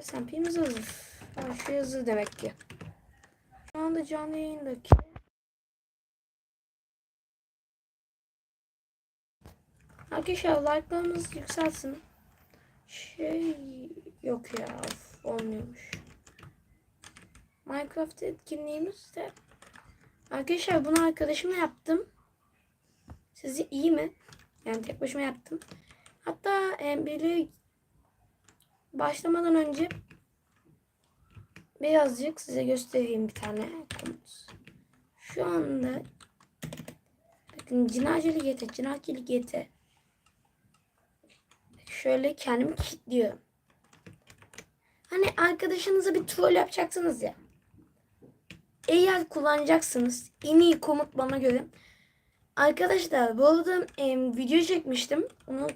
SMP'miz hazır. Her şey hazır demek ki. Şu anda canlı yayındaki Arkadaşlar like'larımız yükselsin. Şey yok ya of, olmuyormuş. Minecraft etkinliğimiz de Arkadaşlar bunu arkadaşımla yaptım. Sizi iyi mi? Yani tek başıma yaptım. Hatta e, biri başlamadan önce birazcık size göstereyim bir tane komut. Şu anda bakın cinaceli GT, cinaceli GT. Şöyle kendimi kilitliyorum. Hani arkadaşınıza bir troll yapacaksınız ya. Eğer kullanacaksınız en iyi komut bana göre. Arkadaşlar bu arada e, video çekmiştim. Onu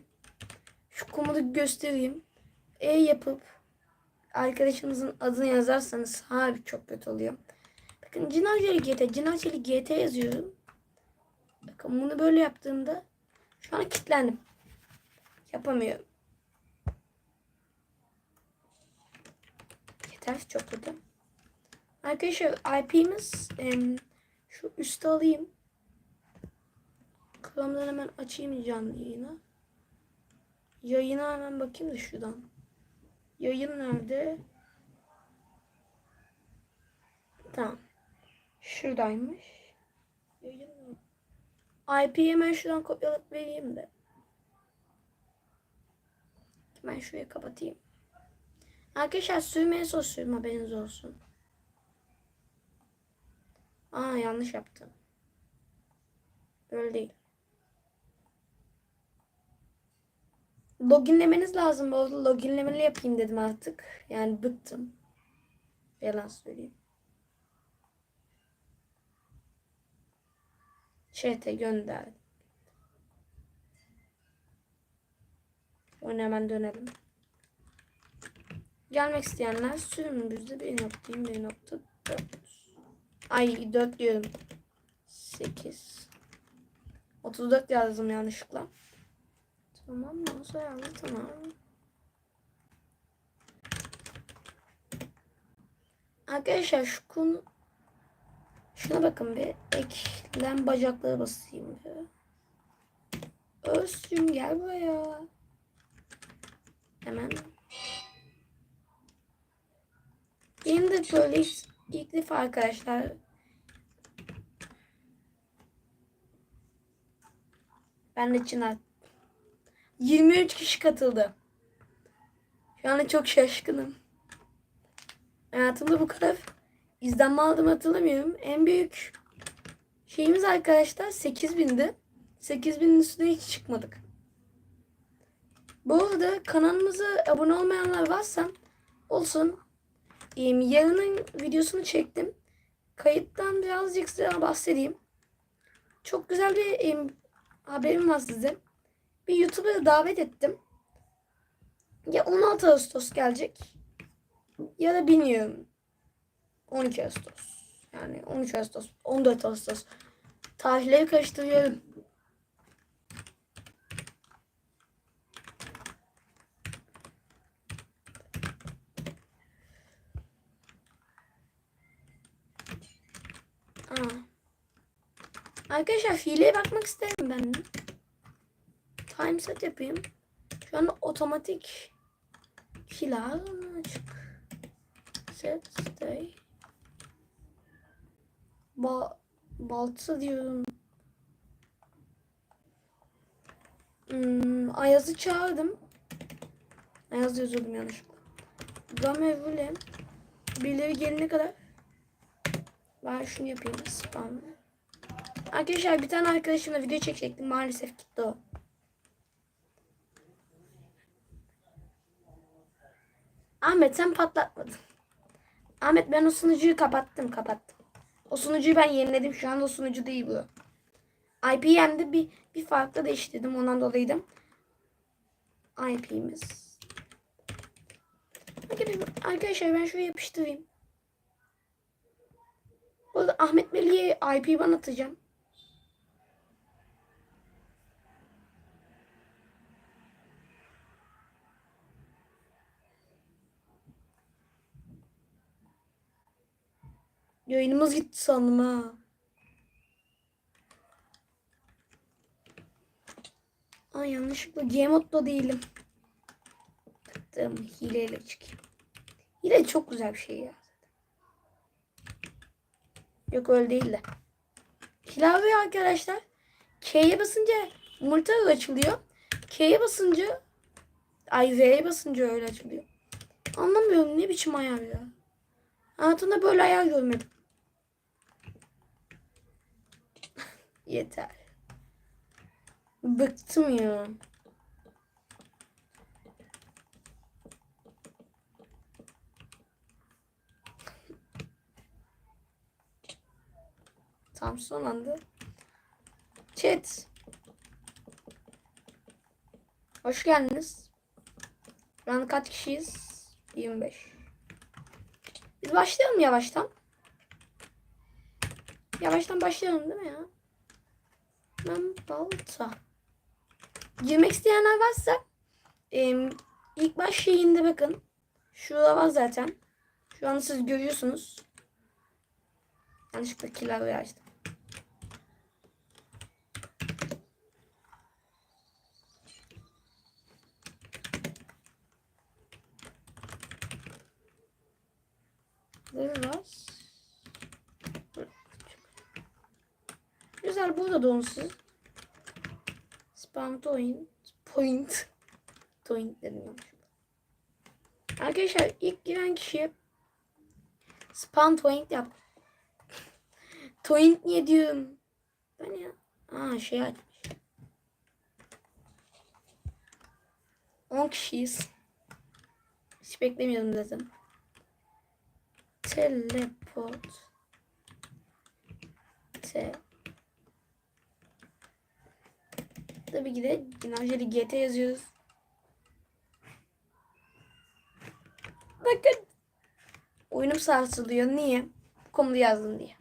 şu komutu göstereyim. E yapıp arkadaşınızın adını yazarsanız harbi çok kötü oluyor. Bakın Cinaceli GT, Cinaceli GT yazıyorum. Bakın bunu böyle yaptığımda şu an kilitlendim. Yapamıyorum. Yeter çok kötü. Arkadaşlar IP'miz şu üstte alayım. Chrome'dan hemen açayım canlı yayını. Yayına hemen bakayım da şuradan. Yayın nerede? Tamam. Şuradaymış. Yayın? IP'yi hemen şuradan kopyalayıp vereyim de. Ben şuraya kapatayım. Arkadaşlar sürmeye sos sürüm haberiniz olsun. Aa yanlış yaptım. Böyle değil. Loginlemeniz lazım. Loginlemeli yapayım dedim artık. Yani bıktım. Yalan söyleyeyim. Chat'e gönder. Oyuna hemen dönelim. Gelmek isteyenler sürümümüzde 1.1.4 Ay 4 diyorum. 8 34 yazdım yanlışlıkla. Tamam mı? Nasıl yazdı? Tamam. Arkadaşlar şu konu Şuna bakın bir eklem bacakları basayım bir. Özgün gel buraya. Hemen. Benim de böyle ilk, ilk defa arkadaşlar. Ben de Çınar. 23 kişi katıldı. Şu anda çok şaşkınım. Hayatımda bu kadar izlenme aldım hatırlamıyorum. En büyük şeyimiz arkadaşlar 8000'di. 8000'in üstüne hiç çıkmadık. Bu arada kanalımıza abone olmayanlar varsa olsun. Yarının videosunu çektim. Kayıttan birazcık size bahsedeyim. Çok güzel bir haberim var size. Bir YouTuber'ı davet ettim. Ya 16 Ağustos gelecek ya da bilmiyorum. 12 Ağustos. Yani 13 Ağustos, 14 Ağustos. Tarihleri karıştırıyorum. Aa. Arkadaşlar fileye bakmak isterim ben de. Time yapayım. Şu anda otomatik filar açık. Set stay. Ba balta diyorum. Hmm, Ayaz'ı çağırdım. Ayaz yazıyordum yanlışlıkla. Game Vule. Birileri gelene kadar ben şunu yapayım. Spam. Arkadaşlar bir tane arkadaşımla video çekecektim. Maalesef gitti o. Ahmet sen patlatmadın. Ahmet ben o sunucuyu kapattım kapattım. O sunucuyu ben yeniledim. Şu anda o sunucu değil bu. IP'mde bir, bir farklı değiştirdim. Ondan dolayıydım. IP'miz. Arkadaşlar ben şuraya yapıştırayım. Bu arada Ahmet Melih'e IP ben atacağım. Yayınımız gitti sandım ha. Ay yanlışlıkla game modda değilim. Tıktım hileyle çıkayım. Hile çok güzel bir şey ya. Yok öyle değil de. Klavye arkadaşlar. K'ye basınca yumurta açılıyor. K'ye basınca ay V'ye basınca öyle açılıyor. Anlamıyorum ne biçim ayar ya. Hayatımda böyle ayar görmedim. Yeter. Bıktım ya. Tam son anda. Chat. Hoş geldiniz. Şu kaç kişiyiz? 25. Biz başlayalım yavaştan. Yavaştan başlayalım değil mi ya? Ben balta. Girmek isteyenler varsa em, ilk baş şeyinde bakın. Şurada var zaten. Şu an siz görüyorsunuz. Yanlışlıkla klavye açtım. Burada var. Onsuz. Spam point. Point. Point dedim. Arkadaşlar ilk giren kişi spam point yap. Point niye diyorum? Ben ya. Aa şey açmış. 10 kişiyiz. Hiç beklemiyordum dedim. Teleport. Te. Tabii ki de Dinajeli GT yazıyoruz. Bakın. Oyunum sarsılıyor. Niye? Bu konuda yazdım diye.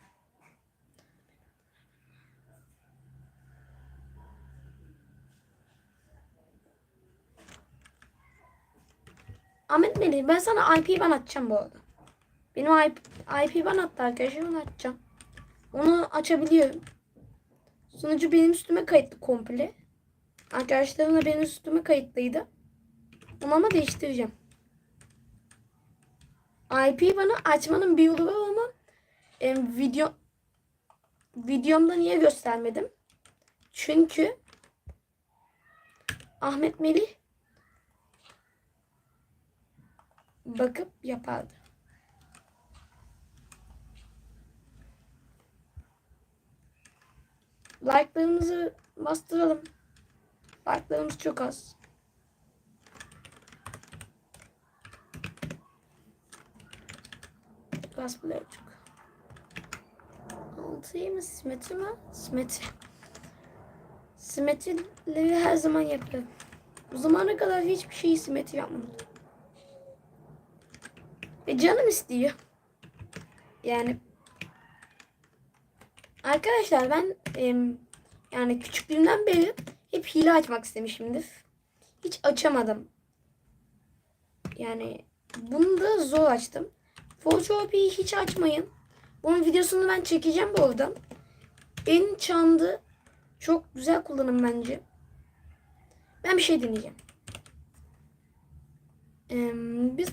Ahmet Melih ben sana IP ben atacağım bu arada. Benim IP, IP ben attı arkadaşlar onu açacağım. Onu açabiliyorum. Sunucu benim üstüme kayıtlı komple. Arkadaşlarım da benim üstüme kayıtlıydı. Ama değiştireceğim. IP bana açmanın bir yolu var ama e, video videomda niye göstermedim? Çünkü Ahmet Melih bakıp yapardı. Like'larımızı bastıralım. Like'larımız çok az. Cosplay çok. Altıyı mı? Simetri mi? Simetri. Simetrileri her zaman yapıyorum. Bu zamana kadar hiçbir şeyi simetri yapmadım. Ve canım istiyor. Yani Arkadaşlar ben yani küçüklüğümden beri hep hile açmak istemişimdir. Hiç açamadım. Yani bunu da zor açtım. Photoshop'u hiç açmayın. Bunun videosunu ben çekeceğim bu arada. En çandı çok güzel kullanım bence. Ben bir şey deneyeceğim. Em, biz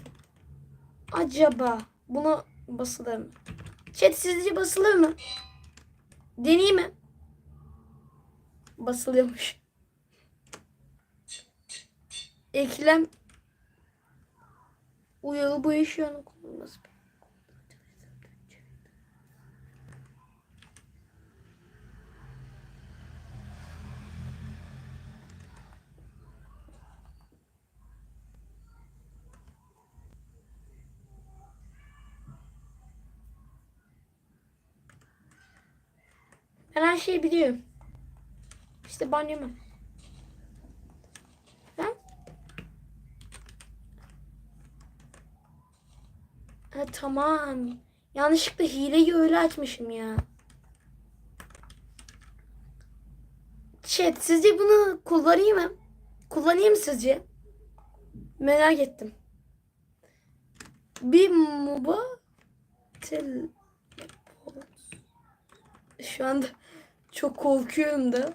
acaba buna basılır mı? Chat sizce basılır mı? Deneyeyim mi? Basılıyormuş. Eklem uyarı bu işi yanı kullanılmaz. Ben her şeyi biliyorum. İşte banyo mu? Ben? Ha, tamam. Yanlışlıkla hileyi öyle açmışım ya. Chat sizce bunu kullanayım mı? Kullanayım sizce? Merak ettim. Bir moba tel Şu anda çok korkuyorum da.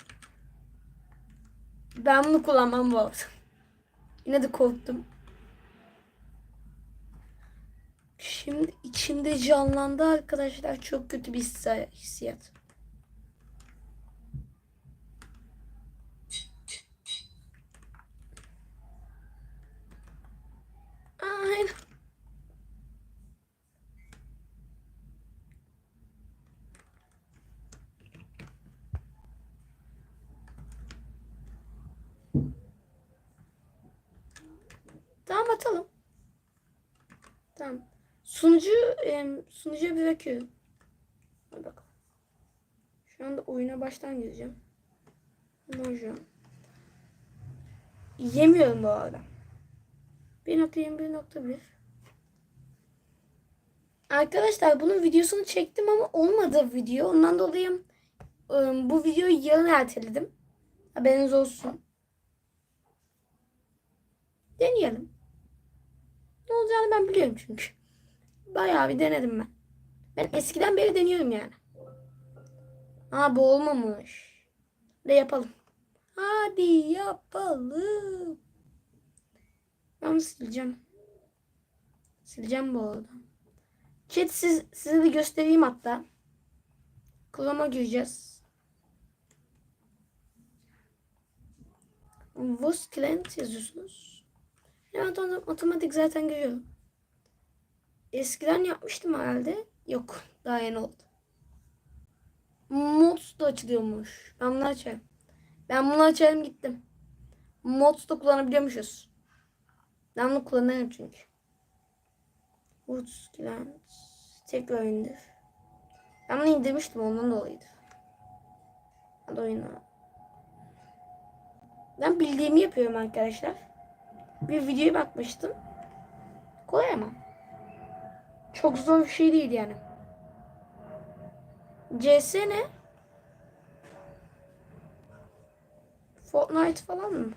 Ben bunu kullanmam bu arada. Yine de korktum. Şimdi içimde canlandı arkadaşlar. Çok kötü bir hissi- hissiyat. Aynen. Tamam atalım. Tamam. Sunucu em, bırakıyorum. Hadi bakalım. Şu anda oyuna baştan gireceğim. Mojo. Yemiyorum bu arada. 1.21.1 Arkadaşlar bunun videosunu çektim ama olmadı video. Ondan dolayı em, bu videoyu yarın erteledim. Haberiniz olsun. Deneyelim. Ne olacağını ben biliyorum çünkü. Bayağı bir denedim ben. Ben eskiden beri deniyorum yani. Aa bu olmamış. De yapalım. Hadi yapalım. Ben sileceğim. Sileceğim bu arada. Chat siz, size de göstereyim hatta. Chrome'a gireceğiz. Voice Client yazıyorsunuz. Onu otomatik zaten görüyorum. Eskiden yapmıştım herhalde. Yok. Daha yeni oldu. Mods da açılıyormuş. Ben bunu açarım. Ben bunu açarım gittim. Mods da kullanabiliyormuşuz. Ben bunu kullanırım çünkü. Woods Client. Tekrar indir. Ben bunu indirmiştim ondan dolayıydı. Hadi oyna. Ben bildiğimi yapıyorum arkadaşlar. Bir videoya bakmıştım. Kolay ama. Çok zor bir şey değil yani. CS ne? Fortnite falan mı?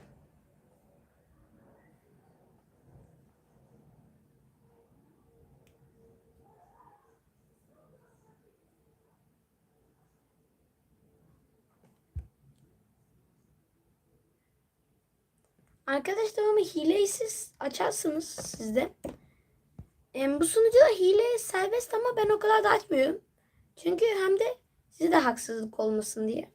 Arkadaşlar ama hileyi siz açarsınız sizde. Em, bu sunucuda hile serbest ama ben o kadar da açmıyorum. Çünkü hem de size de haksızlık olmasın diye.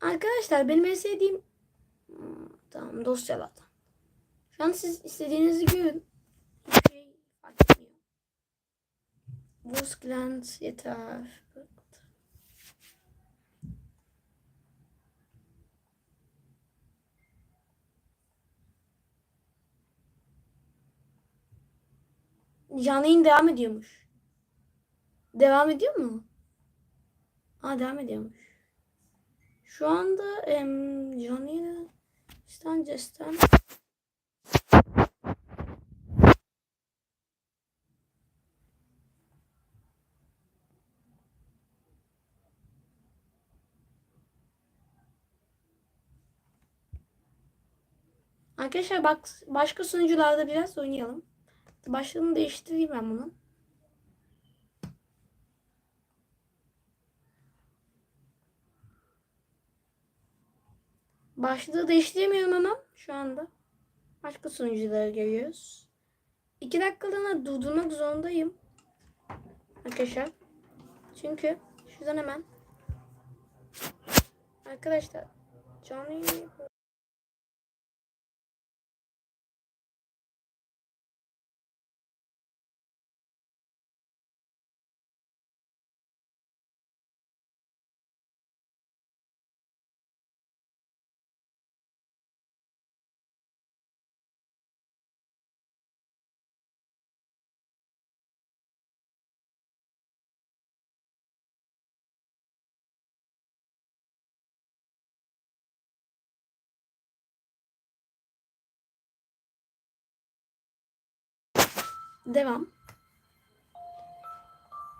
Arkadaşlar benim en sevdiğim Hmm, tamam dosyalardan. Şu an siz istediğinizi görün. Şey fark etmiyor. Glance yeter. Canlı yayın devam ediyormuş. Devam ediyor mu? Aa devam ediyormuş. Şu anda em, canlı yayını Stan Jest'ten Arkadaşlar bak başka sunucularda biraz oynayalım. Başlığını değiştireyim ben bunu. Başlığı değiştiremiyorum ama şu anda. Başka sunuculara geliyoruz. İki dakikalığına durdurmak zorundayım. Arkadaşlar. Çünkü şuradan hemen. Arkadaşlar. Canlı yayın Devam.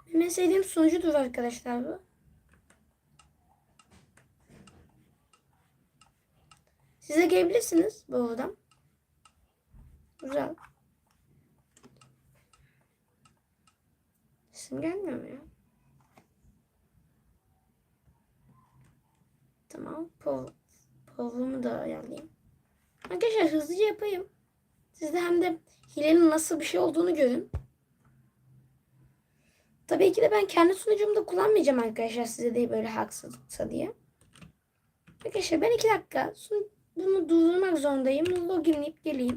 Benim en sevdiğim sunucudur arkadaşlar bu. Size gelebilirsiniz bu arada. Güzel. Sesim gelmiyor mu ya? Tamam. Pol, polumu da ayarlayayım. Arkadaşlar hızlıca yapayım. Siz de hem de hilenin nasıl bir şey olduğunu görün. Tabii ki de ben kendi sunucumda kullanmayacağım arkadaşlar size de böyle haksızlıksa diye. Arkadaşlar ben iki dakika sun- bunu durdurmak zorundayım. Loginleyip geleyim.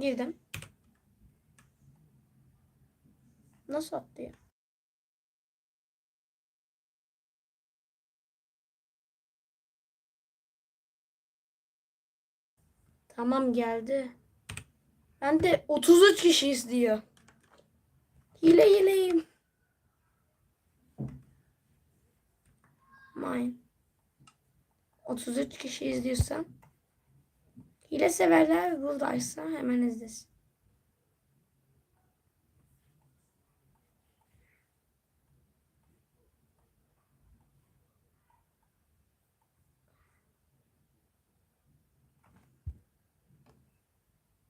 Girdim. Nasıl attı ya? Tamam geldi. Ben de 33 kişi izliyor. Hile hileyim. Mine. 33 kişi izliyorsa hile severler buradaysa hemen izlesin.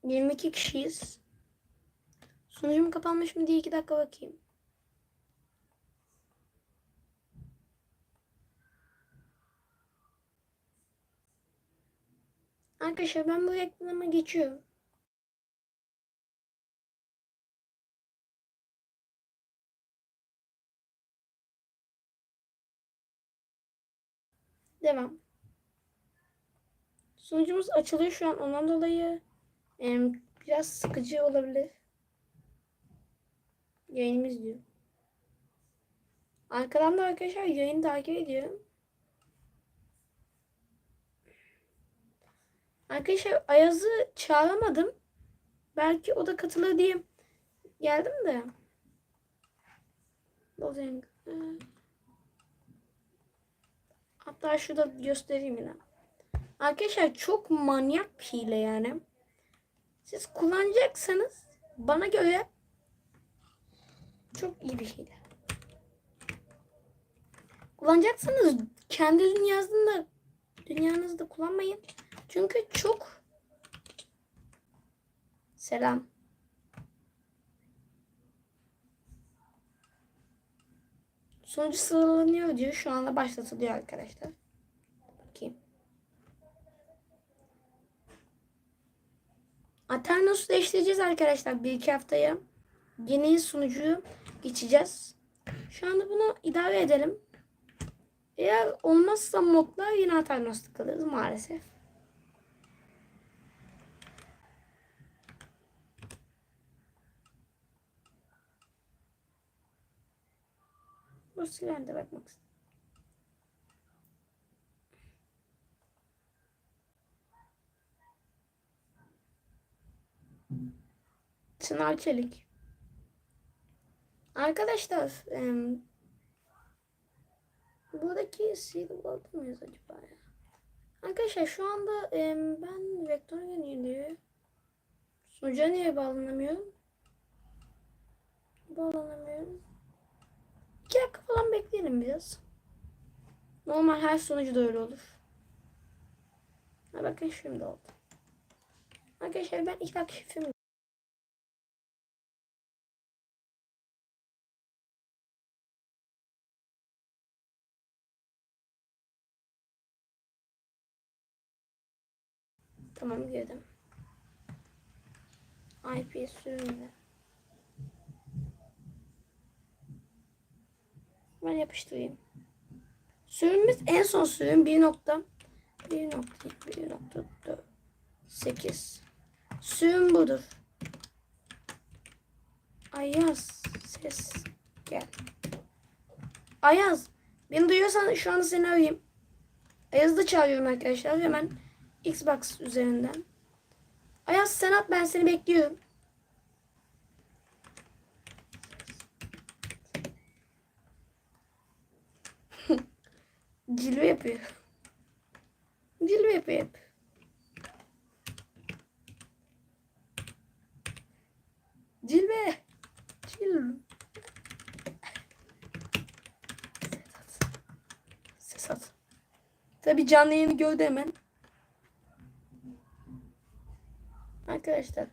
Yirmi iki kişiyiz. Sunucum kapanmış mı diye iki dakika bakayım. Arkadaşlar ben bu reklama geçiyorum. Devam. Sunucumuz açılıyor şu an ondan dolayı biraz sıkıcı olabilir. Yayınımız diyor. Arkadan da arkadaşlar yayını takip ediyorum. Arkadaşlar Ayaz'ı çağıramadım. Belki o da katılır diye geldim de. Bozing. Ee, Hatta şurada göstereyim yine. Arkadaşlar çok manyak bir hile yani. Siz kullanacaksanız bana göre çok iyi bir hile. Kullanacaksanız kendi dünyasında dünyanızda kullanmayın. Çünkü çok selam. Sonucu sıralanıyor diyor. Şu anda başlatılıyor arkadaşlar. Bakayım. Aternos'u değiştireceğiz arkadaşlar bir iki haftaya. Yeni sunucuyu geçeceğiz. Şu anda bunu idare edelim. Eğer olmazsa modlar yine Aternos'ta kalırız maalesef. Bu silahına bakmak istedim. Çınar Çelik. Arkadaşlar em, buradaki silahı mıyız acaba ya? Arkadaşlar şu anda em, ben vektör yöneliyor. Sunucuya niye bağlanamıyorum? Bağlanamıyorum. İki dakika falan bekleyelim biraz. Normal her sunucu da öyle olur. Ha bakın şimdi oldu. Arkadaşlar ben dakika şifremi Tamam girdim. IP sürümle. Ben yapıştırayım. Sürümümüz en son sürüm 1 nokta 1 nokta 1 nokta 8 Sürüm budur. Ayaz ses gel. Ayaz beni duyuyorsan şu anda seni arayayım. Ayaz'ı da çağırıyorum arkadaşlar hemen Xbox üzerinden. Ayaz sen at ben seni bekliyorum. Cilve yapıyor. Cilve yapıyor hep. Cilve. Cilve. Tabi canlı yayını gördü hemen. Arkadaşlar